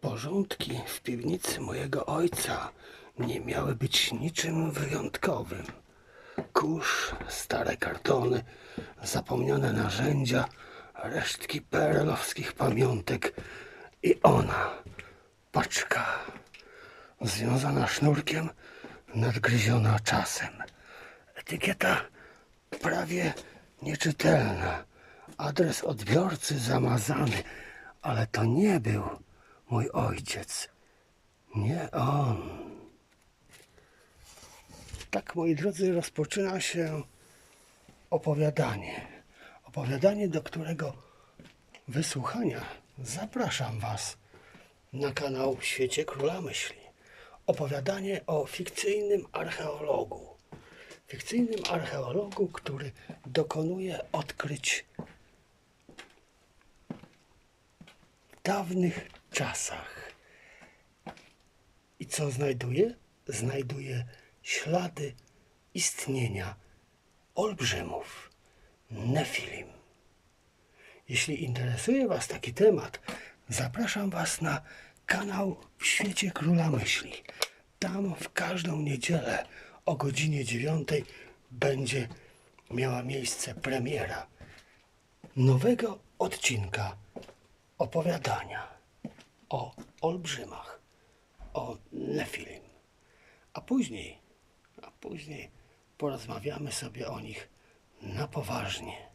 Porządki w piwnicy mojego ojca nie miały być niczym wyjątkowym. Kurz, stare kartony, zapomniane narzędzia, resztki perelowskich pamiątek i ona, paczka, związana sznurkiem, nadgryziona czasem. Etykieta prawie nieczytelna, adres odbiorcy zamazany, ale to nie był mój ojciec. Nie on. Tak, moi drodzy, rozpoczyna się opowiadanie. Opowiadanie, do którego wysłuchania zapraszam Was na kanał w Świecie Króla Myśli. Opowiadanie o fikcyjnym archeologu. Fikcyjnym archeologu, który dokonuje odkryć dawnych czasach. I co znajduje? Znajduje ślady istnienia olbrzymów, Nefilim. Jeśli interesuje Was taki temat, zapraszam Was na kanał w świecie Króla Myśli. Tam w każdą niedzielę o godzinie 9 będzie miała miejsce premiera nowego odcinka opowiadania o olbrzymach, o Nefilim. A później, a później porozmawiamy sobie o nich na poważnie.